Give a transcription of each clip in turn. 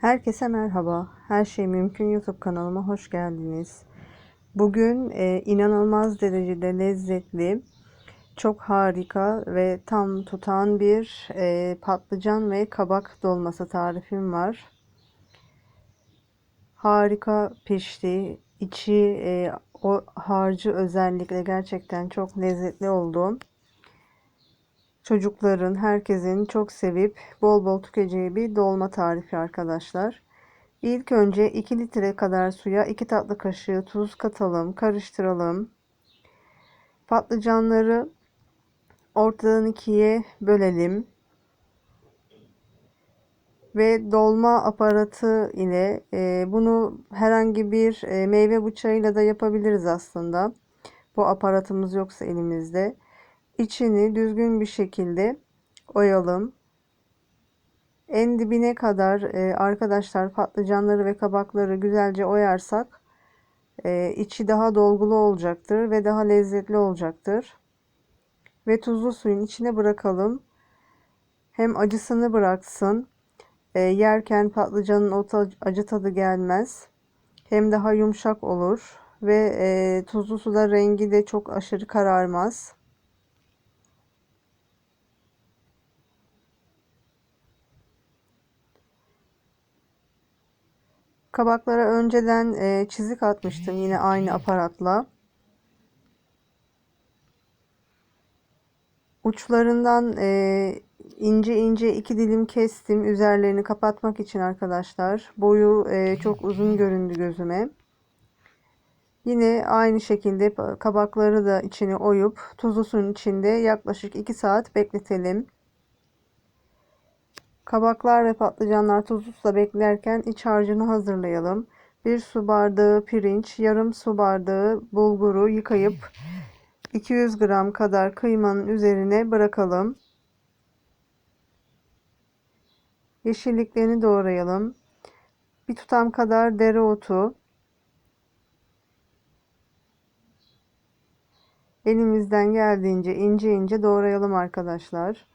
Herkese merhaba. Her şey mümkün YouTube kanalıma hoş geldiniz. Bugün e, inanılmaz derecede lezzetli, çok harika ve tam tutan bir e, patlıcan ve kabak dolması tarifim var. Harika pişti. İçi e, o harcı özellikle gerçekten çok lezzetli oldu. Çocukların, herkesin çok sevip bol bol tüketeceği bir dolma tarifi arkadaşlar. İlk önce 2 litre kadar suya 2 tatlı kaşığı tuz katalım, karıştıralım. Patlıcanları ortadan ikiye bölelim. Ve dolma aparatı ile e, bunu herhangi bir e, meyve bıçağıyla da yapabiliriz aslında. Bu aparatımız yoksa elimizde. İçini düzgün bir şekilde oyalım. En dibine kadar e, arkadaşlar patlıcanları ve kabakları güzelce oyarsak e, içi daha dolgulu olacaktır ve daha lezzetli olacaktır. Ve tuzlu suyun içine bırakalım. Hem acısını bıraksın. E, yerken patlıcanın o acı tadı gelmez. Hem daha yumuşak olur. Ve e, tuzlu suda rengi de çok aşırı kararmaz. Kabaklara önceden e, çizik atmıştım yine aynı aparatla. Uçlarından e, ince ince iki dilim kestim. Üzerlerini kapatmak için arkadaşlar. Boyu e, çok uzun göründü gözüme. Yine aynı şekilde kabakları da içine oyup tuzlu suyun içinde yaklaşık 2 saat bekletelim. Kabaklar ve patlıcanlar tuzlu suda beklerken iç harcını hazırlayalım. 1 su bardağı pirinç, yarım su bardağı bulguru yıkayıp 200 gram kadar kıymanın üzerine bırakalım. Yeşilliklerini doğrayalım. Bir tutam kadar dereotu. Elimizden geldiğince ince ince doğrayalım arkadaşlar.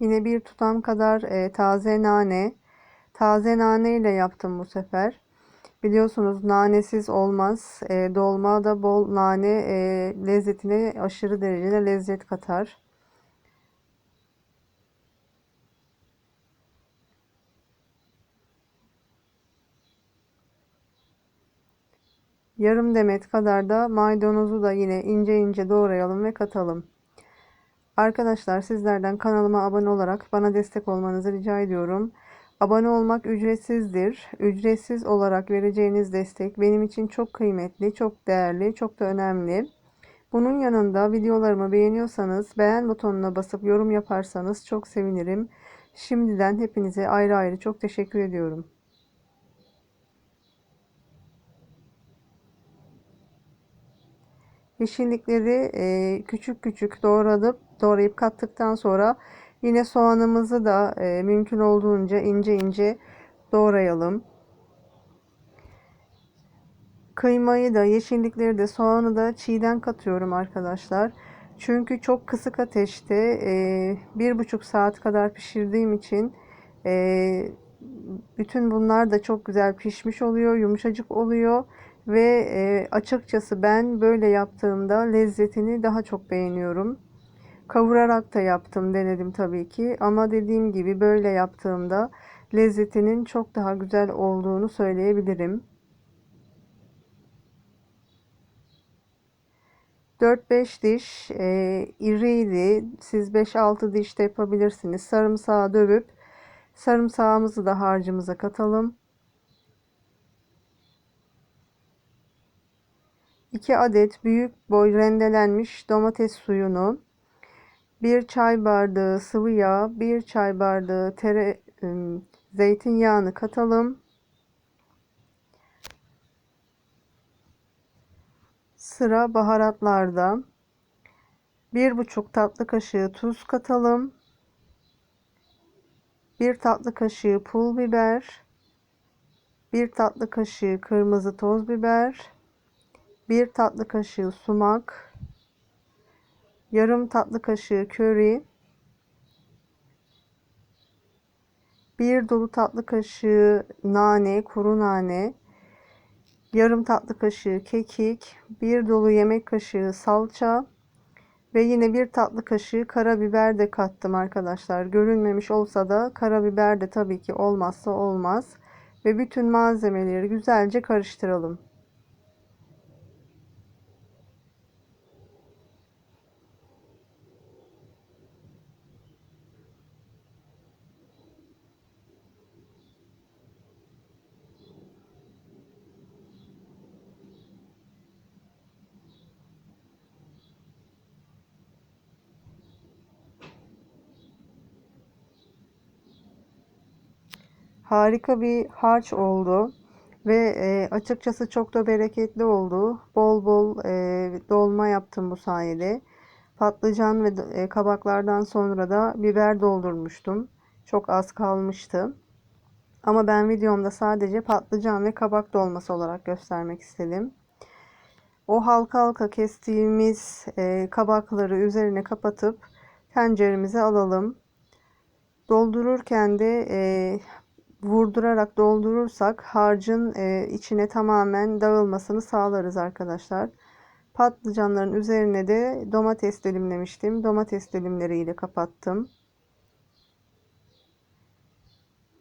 Yine bir tutam kadar e, taze nane. Taze nane ile yaptım bu sefer. Biliyorsunuz nanesiz olmaz. E, dolma da bol nane e, lezzetine aşırı derecede lezzet katar. Yarım demet kadar da maydanozu da yine ince ince doğrayalım ve katalım. Arkadaşlar sizlerden kanalıma abone olarak bana destek olmanızı rica ediyorum. Abone olmak ücretsizdir. Ücretsiz olarak vereceğiniz destek benim için çok kıymetli, çok değerli, çok da önemli. Bunun yanında videolarımı beğeniyorsanız beğen butonuna basıp yorum yaparsanız çok sevinirim. Şimdiden hepinize ayrı ayrı çok teşekkür ediyorum. Yeşillikleri e, küçük küçük doğradıp doğrayıp kattıktan sonra yine soğanımızı da e, mümkün olduğunca ince ince doğrayalım. Kıymayı da yeşillikleri de soğanı da çiğden katıyorum arkadaşlar. Çünkü çok kısık ateşte e, bir buçuk saat kadar pişirdiğim için e, bütün bunlar da çok güzel pişmiş oluyor, yumuşacık oluyor ve e, açıkçası ben böyle yaptığımda lezzetini daha çok beğeniyorum. Kavurarak da yaptım denedim tabii ki ama dediğim gibi böyle yaptığımda lezzetinin çok daha güzel olduğunu söyleyebilirim. 4-5 diş e, iriydi. Siz 5-6 diş de yapabilirsiniz. Sarımsağı dövüp sarımsağımızı da harcımıza katalım. 2 adet büyük boy rendelenmiş domates suyunu 1 çay bardağı sıvı yağ, 1 çay bardağı tere, zeytinyağını katalım. Sıra baharatlarda. 1,5 tatlı kaşığı tuz katalım. 1 tatlı kaşığı pul biber. 1 tatlı kaşığı kırmızı toz biber. 1 tatlı kaşığı sumak yarım tatlı kaşığı köri, 1 dolu tatlı kaşığı nane, kuru nane, yarım tatlı kaşığı kekik, 1 dolu yemek kaşığı salça ve yine bir tatlı kaşığı karabiber de kattım arkadaşlar. Görünmemiş olsa da karabiber de tabii ki olmazsa olmaz. Ve bütün malzemeleri güzelce karıştıralım. Harika bir harç oldu ve e, açıkçası çok da bereketli oldu. Bol bol e, dolma yaptım bu sayede. Patlıcan ve e, kabaklardan sonra da biber doldurmuştum. Çok az kalmıştı. Ama ben videomda sadece patlıcan ve kabak dolması olarak göstermek istedim. O halka halka kestiğimiz e, kabakları üzerine kapatıp tenceremize alalım. Doldururken de e, vurdurarak doldurursak harcın e, içine tamamen dağılmasını sağlarız arkadaşlar. Patlıcanların üzerine de domates dilimlemiştim. Domates dilimleriyle kapattım.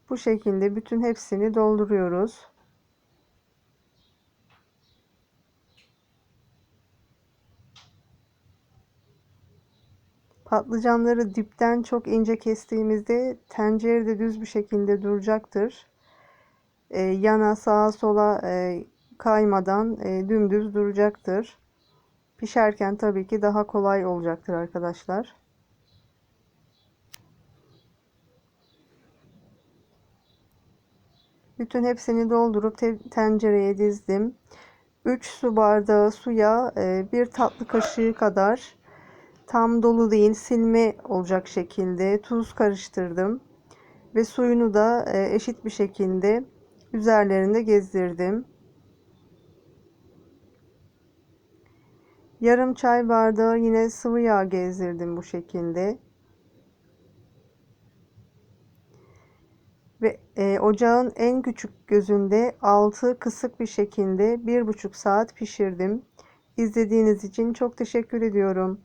Bu şekilde bütün hepsini dolduruyoruz. Patlıcanları dipten çok ince kestiğimizde tencerede düz bir şekilde duracaktır. Ee, yana sağa sola e, kaymadan e, dümdüz duracaktır. Pişerken tabii ki daha kolay olacaktır arkadaşlar. Bütün hepsini doldurup tencereye dizdim. 3 su bardağı suya e, bir tatlı kaşığı kadar tam dolu değil silme olacak şekilde tuz karıştırdım ve suyunu da e, eşit bir şekilde üzerlerinde gezdirdim. Yarım çay bardağı yine sıvı yağ gezdirdim bu şekilde. Ve e, ocağın en küçük gözünde altı kısık bir şekilde bir buçuk saat pişirdim. İzlediğiniz için çok teşekkür ediyorum.